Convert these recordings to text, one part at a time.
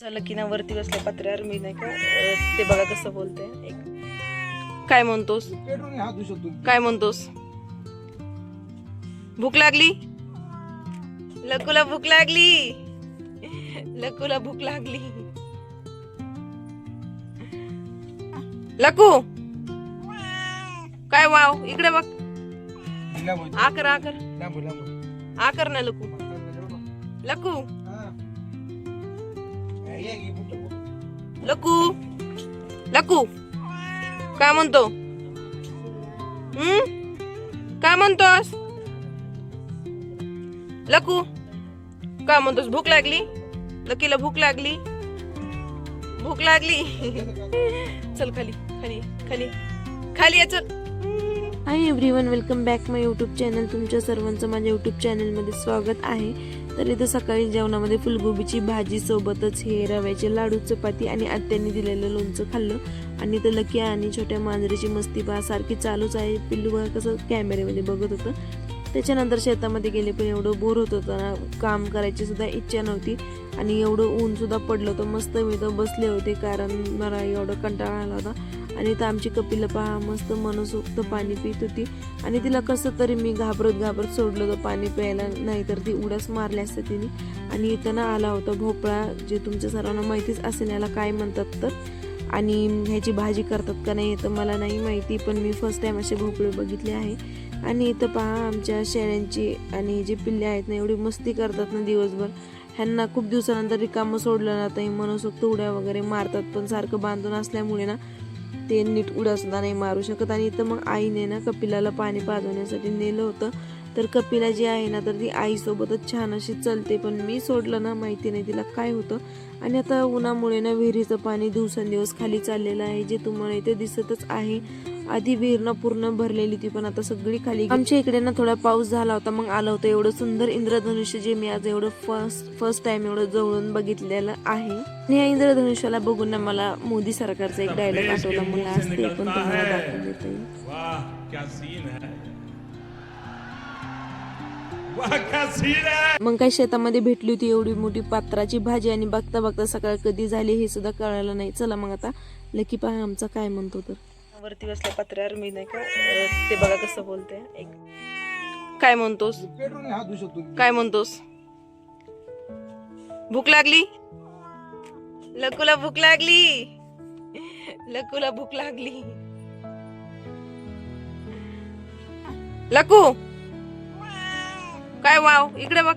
झालं की ना वरती बसल्या पत्र्यावर मी नाही का ते बघा कसं बोलते एक काय म्हणतोस? काय म्हणतोस? भूक लागली? लकूला भूक लागली. लकूला भूक लागली. लकू काय वाव? इकडे बघ. आकर आकर. आकर ना लकू. लकू. लकू लकू काय म्हणतो? हम्म? काय म्हणतोस? लकू काय म्हणतोस? भूक लागली? लकीला भूक लागली? भूक लागली? चल खाली खाली खाली खाली ये चल. Hi everyone welcome back my YouTube channel तुमच्या सर्वांचं माझ्या यूट्यूब चॅनलमध्ये स्वागत आहे. तर इथं सकाळी जेवणामध्ये फुलगोबीची भाजी सोबतच हे रव्याचे लाडू चपाती आणि आत्यांनी दिलेलं लोणचं खाल्लं. आणि इथं लकी आणि छोट्या मांजरीची मस्ती बा सारखी चालूच आहे. पिल्लू बघा कसं कॅमेऱ्यामध्ये बघत होतं. त्याच्यानंतर शेतामध्ये गेले पण एवढं बोर होत होतं ना. काम करायची सुद्धा इच्छा नव्हती. आणि एवढं ऊन सुद्धा पडलं होतं. मस्त मी तर बसले होते कारण मला एवढं कंटाळा आला होता. आणि तर आमची कपिला पहा मस्त मनसोक्त पाणी पित होती. आणि तिला कसं तरी मी घाबरत घाबरत सोडलं होतं पाणी प्यायला नाही तर ती उड्याच मारल्या असते तिने. आणि इथं ना आला होता भोपळा जे तुमच्या सर्वांना माहितीच असेल याला काय म्हणतात तर. आणि ह्याची भाजी करतात का नाही तर मला नाही माहिती पण मी फर्स्ट टाईम असे भोपळे बघितले आहे. आणि इथं पहा आमच्या शेळ्यांची आणि जे पिल्ले आहेत ना एवढी मस्ती करतात ना दिवसभर. ह्यांना खूप दिवसानंतर रिकामं सोडलं ना मनसोक्त उड्या वगैरे मारतात पण सारखं बांधून असल्यामुळे ना ते नीट उडासुद्धा नाही मारू शकत. आणि इथं मग आईने ना कपिलाला पाणी पाजवण्यासाठी नेलं होतं. तर कपिला जी आहे ना तर ती आईसोबतच छान अशी चलते. पण मी सोडलं ना माहिती नाही तिला काय होतं. आणि आता उन्हामुळे ना विहिरीचं पाणी दिवसेंदिवस खाली चाललेलं आहे. जे तुम्हाला इथे दिसतच आहे. आधी विहीर ना पूर्ण भरलेली ती पण आता सगळी खाली गेली. आमच्या इकडे ना थोडा पाऊस झाला होता मग आलं होतं. एवढं सुंदर इंद्रधनुष्य जे मी आज एवढं फर्स्ट फर्स्ट टाइम एवढं जवळून बघितलेलं आहे. आणि या इंद्रधनुष्याला बघून ना मला मोदी सरकारचा एक डायलॉग आठवला मला आज ते पण तुम्हाला दाखवून देता येईल. मग काय शेतामध्ये भेटली होती एवढी मोठी पात्राची भाजी आणि बघता बघता सकाळ कधी झाली हे सुद्धा कळालं नाही. चला मग आता लकी पहा आमचा काय म्हणतो तर. वरती बसल्या पत्र्यावर मी नाही का ते बघा कसं बोलते. एक काय म्हणतोस? काय म्हणतोस? भूक लागली? लकूला भूक लागली. लकूला भूक लागली. लकू काय वाव? इकडे बघ.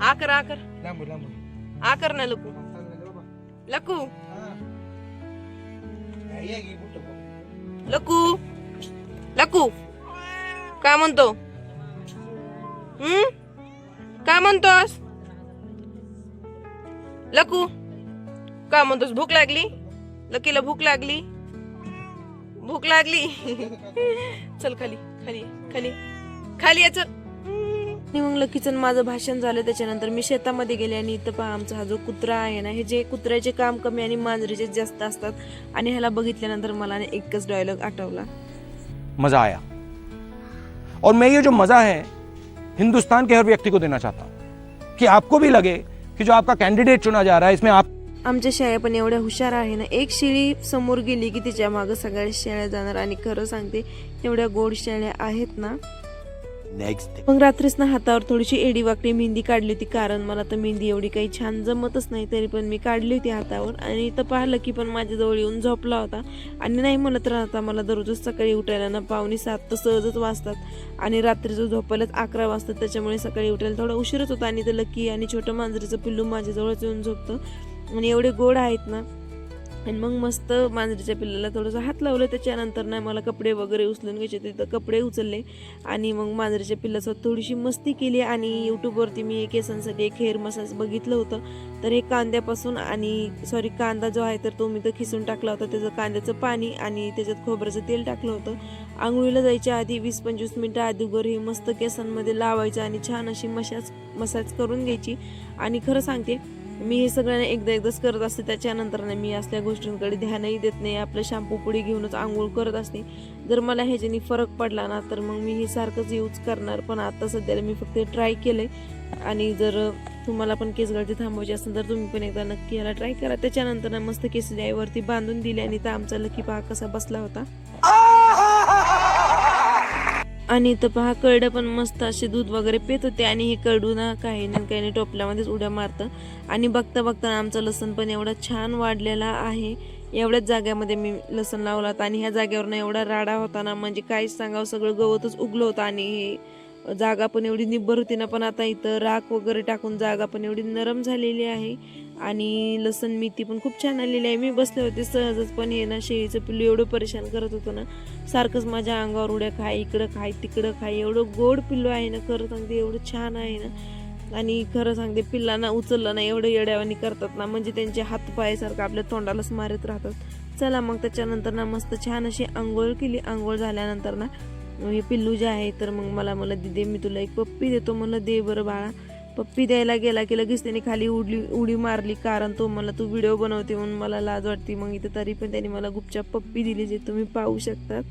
आकर आकर. आकर ना लकू. लकू लकू. लकू. काय म्हणतो? हम्म? काय म्हणतोस? लकू. काय म्हणतोस? भूक लागली? लकीला भूक लागली? भूक लागली. चल खाली खाली खाली. खाली चल. आणि मग लकीचं माझं भाषण झालं. त्याच्यानंतर मी शेतामध्ये गेले आणि इथं पहा आमचा हा जो कुत्रा आहे ना हे जे कुत्र्याचे काम कमी आणि मांजरीचे जास्त असतात. आणि ह्याला बघितल्यानंतर मला एकच डायलॉग आठवला. मज़ा आया. और मैं ये जो मज़ा है हिंदुस्तान के हर व्यक्ति को देना चाहता हूँ कि आपको भी लगे कि जो आपका कैंडिडेट चुना जा रहा है इसमें आप आमच्या शेळ्या पण एवढ्या हुशार आहे ना एक शेळी समोर गेली की तिच्या मागं सगळ्या शेळ्या जाणार. आणि खरं सांगते एवढ्या गोड शेळ्या आहेत ना मग रात्रीच ना हातावर थोडीशी एडी वाकडी मेहंदी काढली होती कारण मला तर मेहंदी एवढी काही छान जमतच नाही तरी पण मी काढली होती हातावर. आणि तर पाहिलं की पण माझ्याजवळ येऊन झोपला होता. आणि नाही म्हणत राहता मला दररोजच सकाळी उठायला ना पावणे सात तर सहजच वाजतात. आणि रात्रीचं झोपायलाच अकरा वाजतात त्याच्यामुळे सकाळी उठायला थोडा उशीरच होता. आणि तर लकी आणि छोटं मांजरीचं पिल्लू माझ्याजवळच येऊन झोपतं. आणि एवढे गोड आहेत ना आणि मग मस्त मांजरीच्या पिल्लाला थोडंसं हात लावलं. त्याच्यानंतर नाही मला कपडे वगैरे उचलून घ्यायचे तिथं कपडे उचलले आणि मग मांजरीच्या पिल्लासोबत थोडीशी मस्ती केली आणि यूट्यूबवरती मी केसांसाठी एक हेअर मसाज बघितलं होतं. तर हे कांद्यापासून आणि सॉरी कांदा जो आहे तर तो मी तर खिसून टाकला होता. त्याचं कांद्याचं पाणी आणि त्याच्यात खोबऱ्याचं तेल टाकलं होतं. आंघोळीला जायच्या आधी वीस पंचवीस मिनटं अगोदर हे मस्त केसांमध्ये लावायचं आणि छान अशी मसाज मसाज करून घ्यायची. आणि खरं सांगते मी हे सगळ्यांना एकदा एकदाच करत असते. त्याच्यानंतर ना मी असल्या गोष्टींकडे ध्यानही देत नाही. आपलं शॅम्पू पुडी घेऊनच आंघोळ करत असते. जर मला ह्याच्यानी फरक पडला ना तर मग मी हे सारखंच यूज करणार. पण आता सध्याला मी फक्त ट्राय केलंय. आणि जर तुम्हाला पण केस गळती थांबवायची असेल तर तुम्ही पण एकदा नक्की याला ट्राय करा. त्याच्यानंतर मस्त केस डायवरती बांधून दिले आणि तर आमचा लकी पहा कसा बसला होता. आणि इथं पहा करडं पण मस्त असे दूध वगैरे पित होते आणि हे कडू ना काही ना काही नाही टोपल्यामध्येच उड्या मारतं. आणि बघता बघता आमचं लसण पण एवढा छान वाढलेला आहे. एवढ्याच जाग्यामध्ये मी लसण लावला होता आणि ह्या जागेवरनं एवढा राडा होता ना म्हणजे काहीच सांगावं सगळं गवतच उगलं होतं आणि हे जागा पण एवढी निब्बर होती ना पण आता इथं राख वगैरे टाकून जागा पण एवढी नरम झालेली आहे. आणि लसण मेथी पण खूप छान आलेली आहे. मी बसले होते सहजच पण हे ना शेळीचं पिल्लू एवढं परेशान करत होतं ना. सारखंच माझ्या अंगावर उड्या खाय इकडं खाय तिकडं खाय. एवढं गोड पिल्लू आहे ना खरं सांगते एवढं छान आहे ना. आणि खरं सांगते पिल्लांना उचललं ना एवढं येड्यावानी करतात ना. म्हणजे त्यांचे हात पायासारखं आपल्या तोंडालाच मारत राहतात. चला मग त्याच्यानंतर ना मस्त छान अशी आंघोळ केली. आंघोळ झाल्यानंतर ना हे पिल्लू जे आहे तर मग मला मला दिदे मी तुला एक पप्पी देतो. मला दे बरं बाळा. पप्पी द्यायला गेला की लगेच त्याने खाली उडली उडी मारली. कारण तो मला तू व्हिडिओ बनवते म्हणून मला लाज वाटते. मग इथं तरी पण त्याने मला गुपचाप पप्पी दिली जे तुम्ही पाहू शकतात.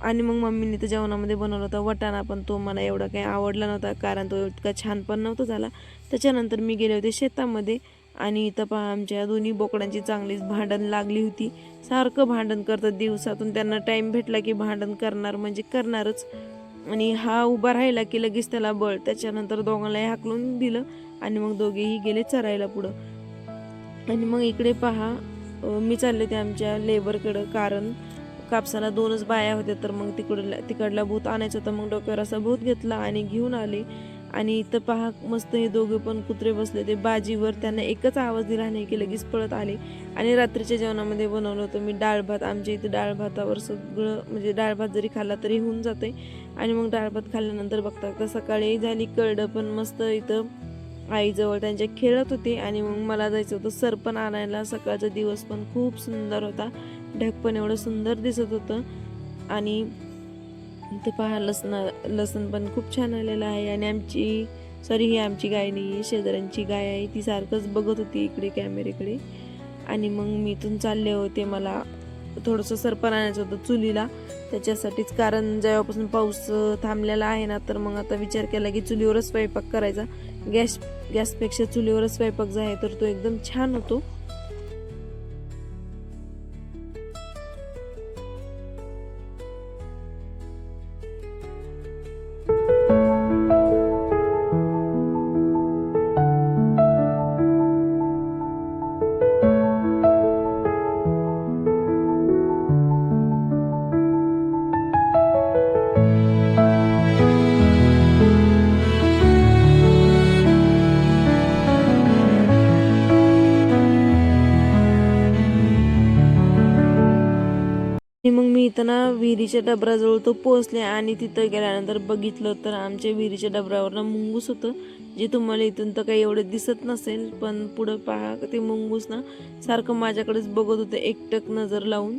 आणि मग मम्मीने तर जेवणामध्ये बनवला होता वटाणा पण तो मला एवढा काही आवडला नव्हता कारण तो इतका छान पण नव्हता झाला. त्याच्यानंतर मी गेले होते शेतामध्ये आणि इथं पहा आमच्या दोन्ही बोकडांची चांगलीच भांडण लागली होती. सारखं भांडण करतात दिवसातून. त्यांना टाईम भेटला की भांडण करणार म्हणजे करणारच. आणि हा उभा राहिला की लगेच त्याला बळ. त्याच्यानंतर दोघांनाही हाकलून दिलं आणि मग दोघेही गेले चरायला पुढं. आणि मग इकडे पहा मी चालले ते आमच्या लेबरकडं कारण कापसाला दोनच बाया होत्या तर मग तिकडला तिकडला भूत आणायचं होतं. मग डोक्यावर असा भूत घेतला आणि घेऊन आले. आणि इथं पहा मस्त हे दोघे पण कुत्रे बसले ते. बाजीवर त्यांना एकच आवाज दिला नाही की लगेच पळत आले. आणि रात्रीच्या जेवणामध्ये बनवलं होतं मी डाळ भात. आमच्या इथं डाळ भातावर सगळं म्हणजे डाळ भात जरी खाल्ला तरी होऊन जाते आणि मग डाळभात खाल्ल्यानंतर बघता तर सकाळी झाली कळडं पण मस्त इथं आईजवळ त्यांच्या खेळत होते आणि मग मला जायचं होतं सरपण आणायला. सकाळचा दिवस पण खूप सुंदर होता. ढग पण एवढं सुंदर दिसत होतं. आणि इथं पहा लसण लसण पण खूप छान आलेलं आहे. आणि आमची सॉरी ही आमची गाय नाही शेजाऱ्यांची गाय आहे. ती सारखंच बघत होती इकडे कॅमेरेकडे आणि मग मी इथून चालले होते मला थोडंसं सरपण आणायचं होतं चुलीला. त्याच्यासाठीच कारण जेव्हापासून पाऊस थांबलेला आहे ना तर मग आता विचार केला की चुलीवरच स्वयंपाक करायचा. गॅस गॅसपेक्षा चुलीवरच स्वयंपाक जो आहे तर तो एकदम छान होतो. मग मी इथं ना विहिरीच्या डबराजवळ तो पोहोचले आणि तिथं गेल्यानंतर बघितलं तर आमच्या विहिरीच्या डबरावर ना मुंगूस होतं जे तुम्हाला इथून तर काही एवढं दिसत नसेल पण पुढं पहा ते मुंगूस ना सारखं माझ्याकडेच बघत होतं एकटक नजर लावून.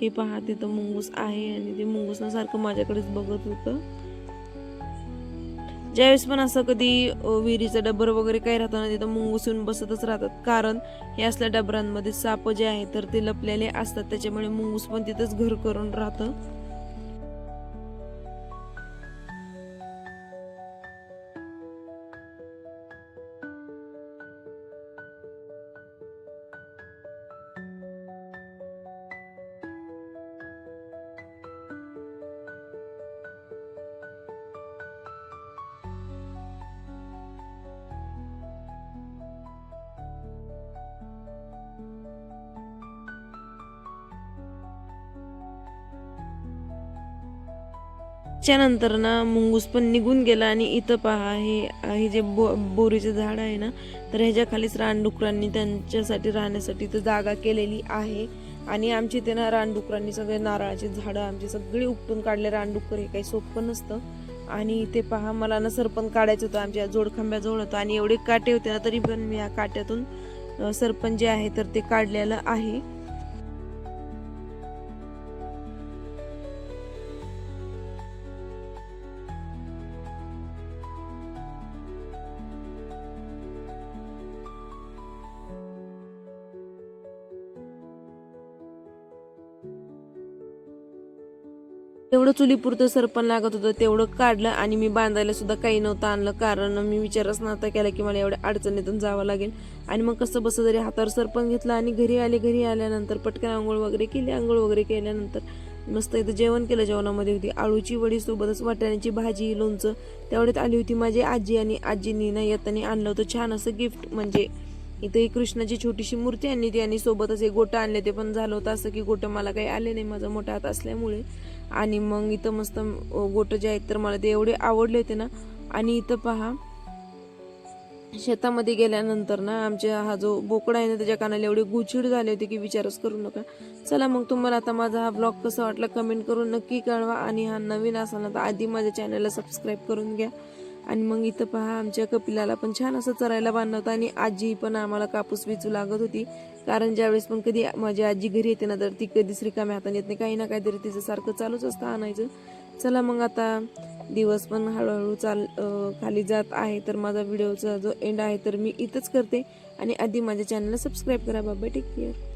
हे पहा तिथं मुंगूस आहे आणि ते मुंगूस ना सारखं माझ्याकडेच बघत होतं. ज्यावेळेस पण असं कधी विहिरीचा विहिरीचं डबर वगैरे काही राहतं ना तिथं मुंग येऊन बसतच राहतात. कारण हे असल्या डबरांमध्ये साप जे आहे तर ते लपलेले असतात. त्याच्यामुळे मुंगूस पण तिथंच घर करून राहतं. त्यानंतर ना मुंगूस पण निघून गेला आणि इथं पहा हे हे जे बो बोरीचे झाड आहे ना तर ह्याच्या खालीच रानडुकरांनी त्यांच्यासाठी राहण्यासाठी इथं जागा केलेली आहे. आणि आमची इथे ना रानडुकरांनी सगळे नारळाची झाडं आमची सगळी उपटून काढले. रानडुकर हे काही सोपं नसतं. आणि इथे पहा मला ना सरपण काढायचं होतं आमच्या जोडखांब्याजवळ होतं. आणि एवढे काटे होते ना तरी पण मी या काट्यातून सरपण जे आहे तर ते काढलेलं आहे. तेवढं चुलीपुरतं सरपण लागत होतं तेवढं काढलं आणि मी बांधायला सुद्धा काही नव्हतं आणलं. कारण मी विचारच नव्हता केला की मला एवढ्या अडचणीतून जावं लागेल. आणि मग कसं बसं जरी हातावर सरपण घेतलं आणि घरी आले घरी आल्यानंतर पटकन आंघोळ वगैरे केली आंघोळ वगैरे केल्यानंतर मस्त इथं जेवण केलं जेवणामध्ये होती. आळूची वडी सोबतच वाटाण्याची भाजी लोणचं त्यावेळेत आली होती माझी आजी आणि आजीनी ना येताना आणलं होतं छान असं गिफ्ट. म्हणजे इथे एक कृष्णाची छोटीशी मूर्ती आणली ती आणि सोबतच एक गोटं आणले ते पण झालं होतं. असं की गोटं मला काही आले नाही माझा मोठा हात असल्यामुळे. आणि मग इथं मस्त गोटं जे आहेत तर मला ते एवढे आवडले होते ना. आणि इथं पहा शेतामध्ये गेल्यानंतर ना आमच्या हा जो बोकडा आहे ना त्याच्या कानाला एवढे गुचिड झाले होते की विचारच करू नका. चला मग तुम्हाला आता माझा हा ब्लॉग कसा वाटला कमेंट करून नक्की कळवा. आणि हा नवीन असाल ना तर आधी माझ्या चॅनलला सबस्क्राईब करून घ्या. आणि मग इथं पहा आमच्या कपिलाला पण छान असं चरायला बांधलं होतं आणि आजी पण आम्हाला कापूस विचू लागत होती. कारण ज्यावेळेस पण कधी माझी आजी घरी येते ना तर ती कधीच रिकाम्या हाताने येत नाही. काही ना काहीतरी तिचं सारखं चालूच असतं आणायचं. चला मग आता दिवस पण हळूहळू चाल खाली जात आहे. तर माझा व्हिडिओचा जो एंड आहे तर मी इथंच करते. आणि आधी माझ्या चॅनलला सबस्क्राईब करा बाबा. Take care